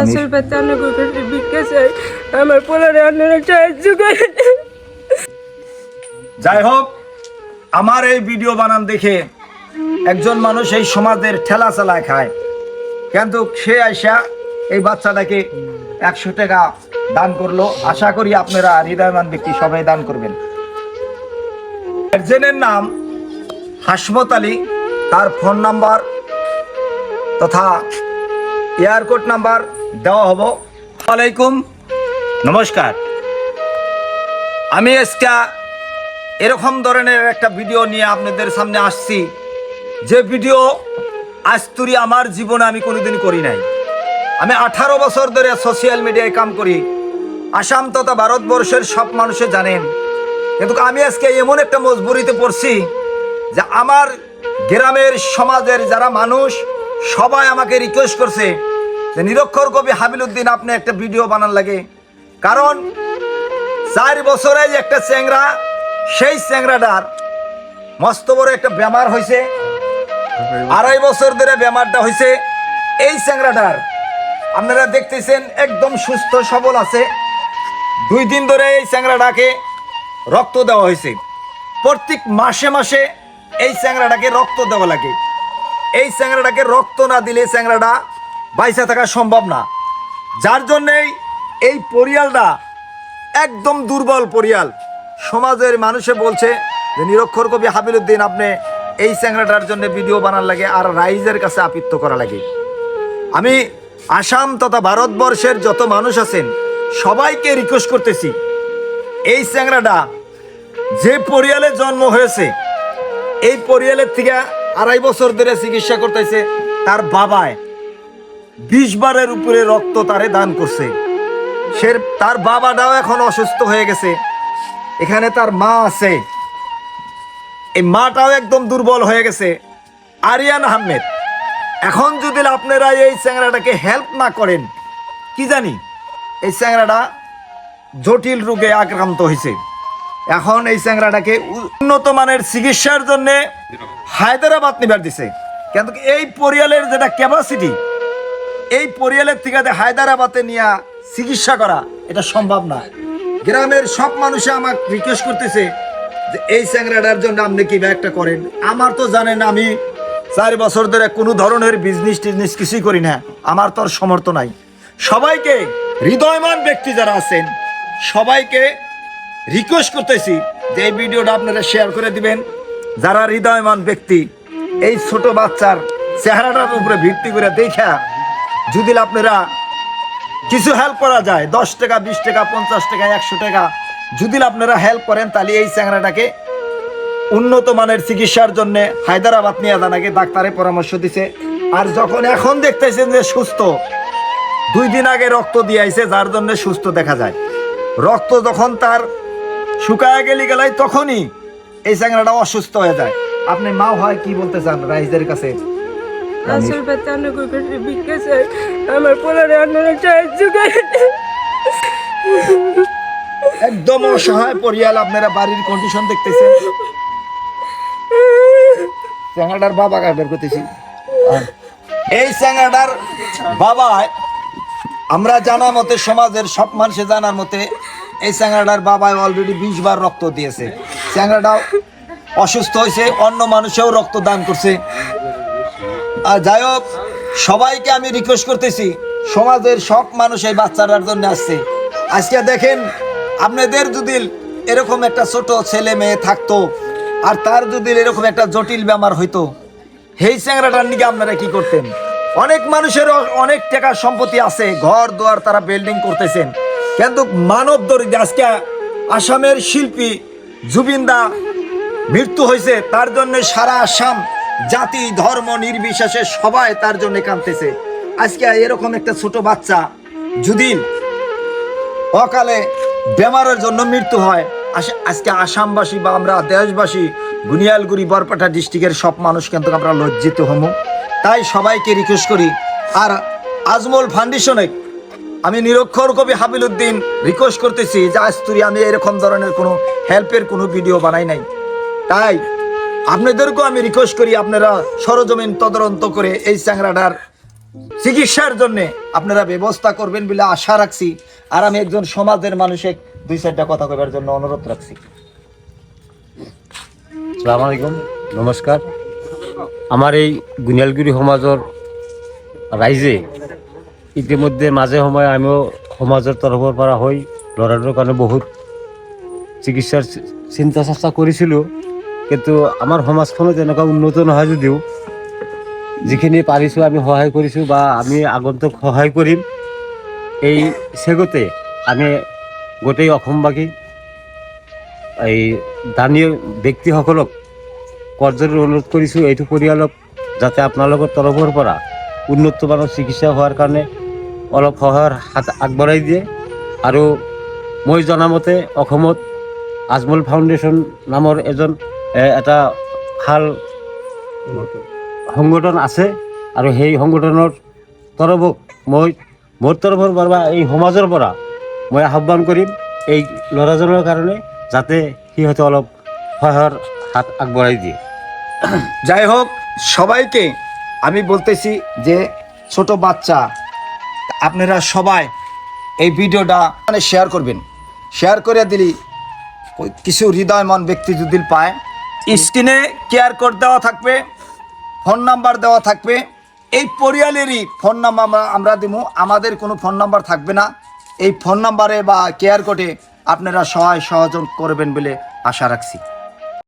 আসল অন্য করে ভিক্ষা আমার পোলারে সাহায্য করেন যাই হোক আমার এই ভিডিও বানান দেখে একজন মানুষ এই সমাজের ঠেলা চালায় খায়। কিন্তু সে আইসা এই বাচ্চাটাকে একশো টাকা দান করল। আশা করি আপনারা হৃদয়মান ব্যক্তি সবাই দান করবেন। একজনের নাম হাসমত আলী তার ফোন নাম্বার তথা এয়ারকোড নাম্বার দেওয়া হব আলাইকুম নমস্কার। আমি আজকে এরকম ধরনের একটা ভিডিও নিয়ে আপনাদের সামনে আসছি। যে ভিডিও আজ তুরি আমার জীবনে আমি কোনোদিন করি নাই। আমি আঠারো বছর ধরে সোশ্যাল মিডিয়ায় কাম করি। আসাম তথা ভারতবর্ষের সব মানুষে জানেন। কিন্তু আমি আজকে এমন একটা মজবুরিতে পড়ছি যে আমার গ্রামের সমাজের যারা মানুষ, সবাই আমাকে রিকোয়েস্ট করছে যে নিরক্ষর কবি হাবিলুদ্দিন আপনি একটা ভিডিও বানান লাগে। কারণ চার বছরে একটা চ্যাংরা, সেই চ্যাংরাটার মস্ত বড় একটা বেমার হয়েছে আড়াই বছর ধরে বেমারটা হয়েছে এই চ্যাংরাটার আপনারা দেখতেছেন একদম সুস্থ, সবল আছে। দুই দিন ধরে এই চ্যাংরাটাকে রক্ত দেওয়া হয়েছে প্রত্যেক মাসে মাসে এই চ্যাংরাটাকে রক্ত দেওয়া লাগে। এই চ্যাংরাটাকে রক্ত না দিলে চ্যাংরাটা বাইসা থাকা সম্ভব না। যার জন্যেই এই পরিয়ালটা একদম দুর্বল পরিয়াল। সমাজের মানুষে বলছে যে, নিরক্ষর কবি হাবিলুদ্দিন আপনি এই চ্যাংরাটার জন্য ভিডিও বানার লাগে আর রাইজের কাছে আপিত্ত করা লাগে। আমি আসাম তথা ভারতবর্ষের যত মানুষ আছেন, সবাইকে রিকোয়েস্ট করতেছি, এই চ্যাংরাটা যে পরিয়ালে জন্ম হয়েছে, এই পরিয়ালের থেকে আড়াই বছর ধরে চিকিৎসা করতেছে, তার বাবায় বিশ বারের উপরে রক্ত তারে দান করছে। সে তার বাবাটাও এখন অসুস্থ হয়ে গেছে। এখানে তার মা আছে। এই মাটাও একদম দুর্বল হয়ে গেছে। আরিয়ান আহমেদ, এখন যদি আপনারা এই চ্যাংরাটাকে হেল্প না করেন, কি জানি? এই চ্যাংরাটা জটিল রোগে আক্রান্ত হয়েছে। এখন এই চ্যাংরাটাকে উন্নত মানের চিকিৎসার জন্যে হায়দ্রাবাদ নিবার দিছে। কিন্তু এই পরিয়ালের যেটা ক্যাপাসিটি এই পরিয়ালের থেকে হায়দ্রাবাদে নিয়ে চিকিৎসা করা, এটা সম্ভব না। গ্রামের সব মানুষে আমাকে রিকোয়েস্ট করতেছে যে এই চ্যাংরাটার জন্য আপনি কি একটা করেন। আমার তো জানেন আমি চার বছর ধরে কোনো ধরনের বিজনেস টিজনেস কিছুই করি না। আমার তো আর সমর্থ নাই। সবাইকে হৃদয়মান ব্যক্তি যারা আছেন, সবাইকে রিকোয়েস্ট করতেছি যে এই ভিডিওটা আপনারা শেয়ার করে দিবেন। যারা হৃদয়মান ব্যক্তি, এই ছোট বাচ্চার চেহারাটার উপরে ভিত্তি করে দেখা যদি আপনারা কিছু হেল্প করা যায়, দশ টাকা, বিশ টাকা, পঞ্চাশ টাকা, একশো টাকা, যদি আপনারা হেল্প করেন, তাহলে এই চ্যাংরাটাকে উন্নত মানের চিকিৎসার জন্য হায়দ্রাবাদ নিয়ে জানাকে ডাক্তারে পরামর্শ দিছে। আর যখন এখন দেখতেছেন যে সুস্থ, দুই দিন আগে রক্ত দিয়ে যার জন্য সুস্থ দেখা যায়। রক্ত যখন তার শুকায় গেলি গেলাই, তখনই এই চ্যাংরাটা অসুস্থ হয়ে যায়। আপনি মা হয় কি বলতে চান রাইজদের কাছে? আসল বাচ্চা অন্য করে ভিক্ষা চাই। আমার পোলারে সাহায্য একদম অসহায় পরিয়াল আপনারা বাড়ির কন্ডিশন দেখতেছেন। চ্যাংড়াটার বাবা কাটার করতেছি? এই চ্যাংড়াটার বাবা আমরা জানা মতে সমাজের সব মানুষে জানার মতে এই চ্যাংড়াটার বাবায় অলরেডি বিশ বার রক্ত দিয়েছে। চ্যাংড়াটাও অসুস্থ হয়েছে অন্য মানুষেও রক্ত দান করছে। আর যাই হোক, সবাইকে আমি রিকোয়েস্ট করতেছি, সমাজের সব মানুষ এই জন্য আসছে। আজকে দেখেন, আপনাদের যদি এরকম একটা ছোট ছেলে মেয়ে থাকতো, আর তার যদি এরকম একটা জটিল বেমার হইতো, সেই চ্যাংরাটার নিকে আপনারা কি করতেন? অনেক মানুষের অনেক টাকা সম্পত্তি আছে, ঘর, দুয়ার, তারা বিল্ডিং করতেছেন। কিন্তু মানব দরিদ্র, আজকে আসামের শিল্পী জুবিনদা মৃত্যু হয়েছে, তার জন্য সারা আসাম জাতি, ধর্ম নির্বিশেষে সবাই তার জন্য কাঁদতেছে। আজকে এরকম একটা ছোট বাচ্চা যদি অকালে বেমারের জন্য মৃত্যু হয় আজকে আসামবাসী বা আমরা দেশবাসী বুনিয়ালগুড়ি, বরপাটা ডিস্ট্রিক্টের সব মানুষ কিন্তু আমরা লজ্জিত হমু। তাই সবাইকে রিকোয়েস্ট করি, আর আজমল ফাউন্ডেশনে আমি নিরক্ষর কবি হাবিলুদ্দিন রিকোয়েস্ট করতেছি যে, আজ তুই আমি এরকম ধরনের কোনো হেল্পের কোনো ভিডিও বানাই নাই। তাই আপনাদেরকেও আমি রিকোয়েস্ট করি আপনারা সরজমিন তদন্ত করে এই চ্যাংরাটার চিকিৎসার জন্য আপনারা ব্যবস্থা করবেন বলে আশা রাখছি। আর আমি একজন সমাজের মানুষে দুই চারটা কথা কবার জন্য অনুরোধ রাখছি। সালাম আলাইকুম নমস্কাৰ আমাৰ এই গুণিয়ালগুৰি সমাজৰ ৰাইজে ইতিমধ্যে মাজে সময়ে আমিও সমাজৰ তৰফৰ পৰা হৈ ল'ৰাটোৰ কাৰণে বহুত চিকিৎসাৰ চিন্তা চৰ্চা কৰিছিলোঁ। কিন্তু আমাৰ সমাজখনত এনেকুৱা উন্নত নহয় যদিও, যিখিনি পাৰিছোঁ আমি সহায় কৰিছোঁ বা আমি আগন্তুক সহায় কৰিম, এই চেগতে আমি গোটেই অসমবাসী, এই দানীয় ব্যক্তিসকলক কৰজোৰে অনুৰোধ কৰিছোঁ এইটো পৰিয়ালক যাতে আপোনালোকৰ তৰফৰ পৰা উন্নত মানৰ চিকিৎসা হোৱাৰ কাৰণে অলপ সহায়ৰ হাত আগবঢ়াই দিয়ে। আৰু মই জনামতে অসমত আজমল ফাউণ্ডেশ্যন নামৰ এজন এটা ভালো সংগঠন আছে আৰু সেই সংগঠনৰ তৰফক মই, মোৰ তৰফৰ পৰা এই সমাজৰ পৰা মই আহ্বান কৰিম এই ল'ৰাজনৰ কাৰণে যাতে সিহঁতে অলপ সহায়ৰ হাত আগবঢ়াই দিয়ে। যাই হোক, সবাইকে আমি বলতেছি যে ছোট বাচ্চা, আপনারা সবাই এই ভিডিওটা মানে শেয়ার করবেন। শেয়ার করে দিলি, কিছু হৃদয়মান ব্যক্তি যদি পায় স্ক্রিনে কেয়ার কোড দেওয়া থাকবে, ফোন নাম্বার দেওয়া থাকবে। এই পরিয়ালেরই ফোন নাম্বার আমরা দিব আমাদের কোনো ফোন নাম্বার থাকবে না। এই ফোন নাম্বারে বা কেয়ার কোডে আপনারা সহায় সহযোগ করবেন বলে আশা রাখছি।